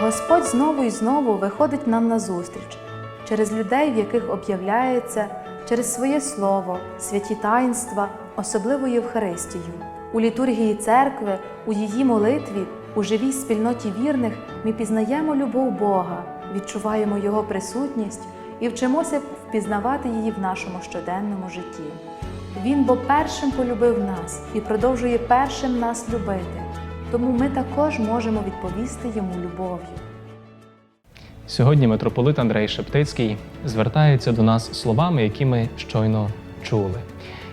Господь знову і знову виходить нам назустріч через людей, в яких об'являється, через своє слово, святі таїнства, особливо Євхаристію. У літургії церкви, у її молитві, у живій спільноті вірних ми пізнаємо любов Бога, відчуваємо Його присутність і вчимося впізнавати її в нашому щоденному житті. Він бо першим полюбив нас і продовжує першим нас любити. Тому ми також можемо відповісти йому любов'ю. Сьогодні митрополит Андрей Шептицький звертається до нас словами, які ми щойно чули.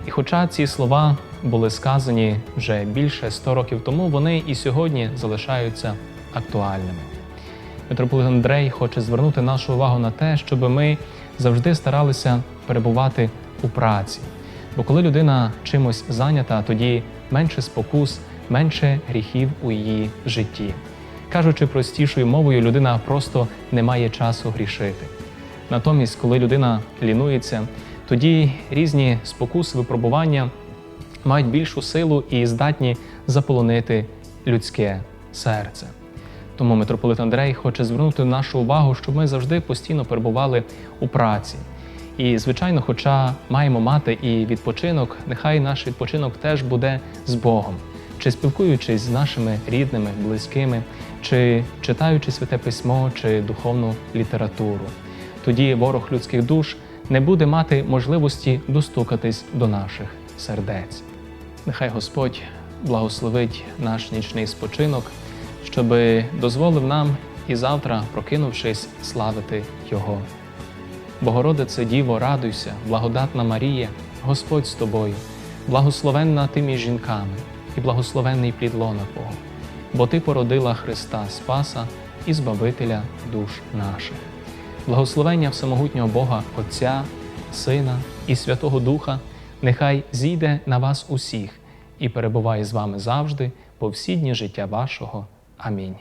І хоча ці слова були сказані вже більше 100 років тому, вони і сьогодні залишаються актуальними. Митрополит Андрей хоче звернути нашу увагу на те, щоб ми завжди старалися перебувати у праці. Бо коли людина чимось зайнята, тоді менше спокус, менше гріхів у її житті. Кажучи простішою мовою, людина просто не має часу грішити. Натомість, коли людина лінується, тоді різні спокуси, випробування мають більшу силу і здатні заполонити людське серце. Тому митрополит Андрей хоче звернути нашу увагу, щоб ми завжди постійно перебували у праці. І, звичайно, хоча маємо мати і відпочинок, нехай наш відпочинок теж буде з Богом, чи спілкуючись з нашими рідними, близькими, чи читаючи святе письмо чи духовну літературу. Тоді ворог людських душ не буде мати можливості достукатись до наших сердець. Нехай Господь благословить наш нічний спочинок, щоб дозволив нам і завтра, прокинувшись, славити Його. Богородице Діво, радуйся, благодатна Марія, Господь з тобою, благословенна ти між жінками, і благословенний плід лона Твого, бо Ти породила Христа Спаса і Збавителя душ наших. Благословення всемогутнього Бога Отця, Сина і Святого Духа, нехай зійде на вас усіх і перебуває з вами завжди по всі дні життя вашого. Амінь.